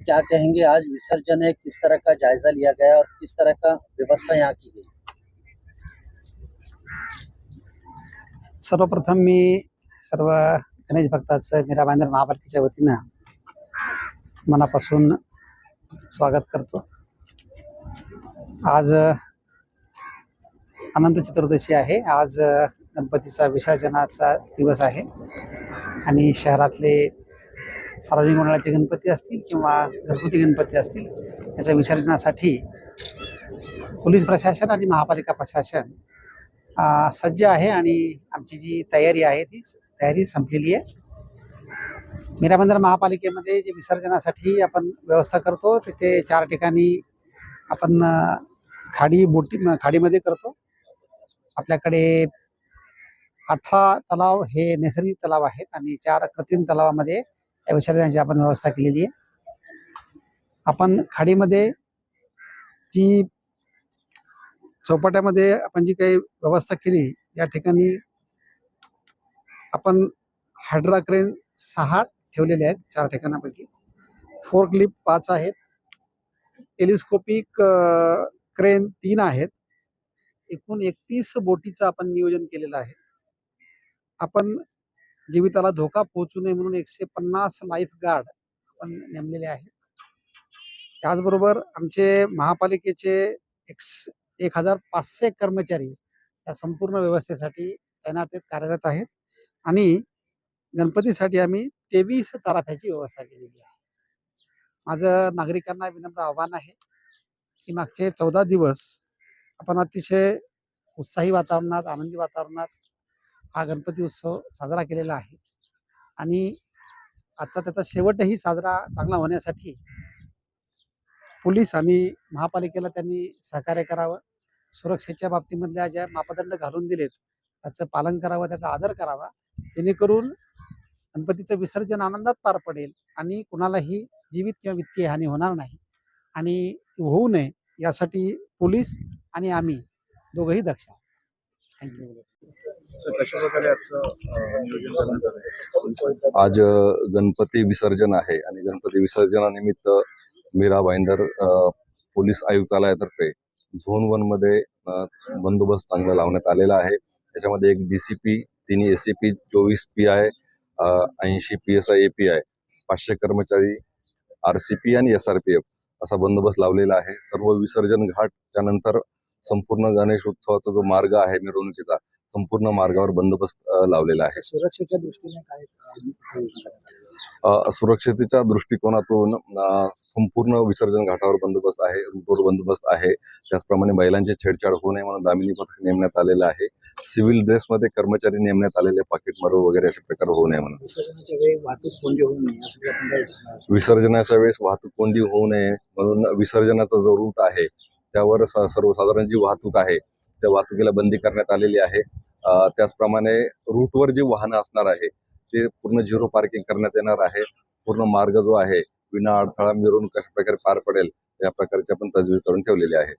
क्या कहेंगे आज विसर्जन है किस तरह का जायजा लिया गया और किस तरह का व्यवस्था यहाँ की गई? सर्वप्रथम मी सर्व गणेश भक्ताचं मीरा बांधर महापालिकेच्या वतीनं मनापासून स्वागत करतो. आज अनंत चतुर्दशी आहे. आज गणपतीचा विसर्जनाचा दिवस आहे. आणि शहरातले सार्वजनिक मंडळाचे गणपती असतील किंवा घरगुती गणपती असतील याच्या विसर्जनासाठी पोलीस प्रशासन आणि महापालिका प्रशासन सज्ज आहे आणि आमची जी तयारी आहे ती तयारी संपलेली आहे. मीराबंदर महापालिकेमध्ये जे विसर्जनासाठी आपण व्यवस्था करतो तिथे चार ठिकाणी आपण खाडी बोटी खाडीमध्ये करतो. आपल्याकडे अठरा तलाव हे नैसर्गिक तलाव आहेत आणि चार कृत्रिम तलावामध्ये त्या विसर्जनाची आपण व्यवस्था केलेली आहे. आपण खाडीमध्ये जी चौपाट्यामध्ये आपण जी काही व्यवस्था केली या ठिकाणी आपण हायड्रा क्रेन सहा ठेवलेले आहेत चार ठिकाणापैकी. फोर क्लिप पाच आहेत. टेलिस्कोपिक क्रेन तीन आहेत. एकूण एकतीस बोटीचं आपण नियोजन केलेलं आहे. आपण जीविताला धोका पोहोचू नये म्हणून एकशे पन्नास लाईफ गार्ड आपण नेमलेले आहेत. त्याचबरोबर आमचे महापालिकेचे एक एक हजार पाचशे कर्मचारी या संपूर्ण व्यवस्थेसाठी तैनात कार्यरत आहेत. आणि गणपतीसाठी आम्ही तेवीस ताराफ्याची व्यवस्था केलेली आहे. माझं नागरिकांना विनम्र आव्हान आहे की मागचे चौदा दिवस आपण अतिशय उत्साही वातावरणात आनंदी वातावरणात हा गणपती उत्सव साजरा केलेला आहे. आणि आजचा त्याचा शेवटही साजरा चांगला होण्यासाठी पोलीस आणि महापालिकेला त्यांनी सहकार्य करावं. सुरक्षेच्या बाबतीमधल्या ज्या मापदंड घालून दिलेत त्याचं पालन करावं त्याचा आदर करावा. जेणेकरून गणपतीचं विसर्जन आनंदात पार पडेल आणि कुणालाही जीवित किंवा वित्तीय हानी होणार नाही. आणि होऊ नये यासाठी पोलीस आणि आम्ही दोघंही दक्ष थँक्यू आज गणपती विसर्जन आहे आणि गणपती विसर्जनानिमित्त मीरा भाईंदर अ, पोलीस आयुक्तालयातर्फे झोन वनमध्ये बंदोबस्त चांगला लावण्यात आलेला आहे. त्याच्यामध्ये एक डीसीपी तीन एसीपी चोवीस पी आय ऐंशी P S I A P I पाचशे कर्मचारी आरसीपी आणि एस आर पी एफ असा बंदोबस्त लावलेला आहे. सर्व विसर्जन घाट त्यानंतर संपूर्ण गणेश उत्सवाचा जो मार्ग आहे मिरवणुकीचा संपूर्ण मार्गावर बंदोबस्त लावलेला आहे. सुरक्षेच्या दृष्टीने काय सुरक्षतेच्या दृष्टिकोनातून संपूर्ण विसर्जन घाटावर बंदोबस्त आहे रूटवर बंदोबस्त आहे. त्याचप्रमाणे महिलांची छेडछाड होऊ नये म्हणून दामिनी पथक नेमण्यात आलेलं आहे. सिव्हिल ड्रेसमध्ये कर्मचारी नेमण्यात आलेले पाकिट मारू वगैरे अशा प्रकार होऊ नये म्हणून. विसर्जनाच्या वेळेस वाहतूक कोंडी होऊ नये म्हणून विसर्जनाचा जो रूट आहे त्यावर सर्वसाधारण जी वाहतूक आहे त्या वाहतुकीला बंदी करण्यात आलेली आहे. त्याचप्रमाणे रूटवर जी वाहनं असणार आहे ते पूर्ण झिरो पार्किंग करण्यात येणार आहे. पूर्ण मार्ग जो आहे विना अडथळा मिरून कशा प्रकारे पार पडेल या प्रकारची आपण तजवीज करून ठेवलेली आहे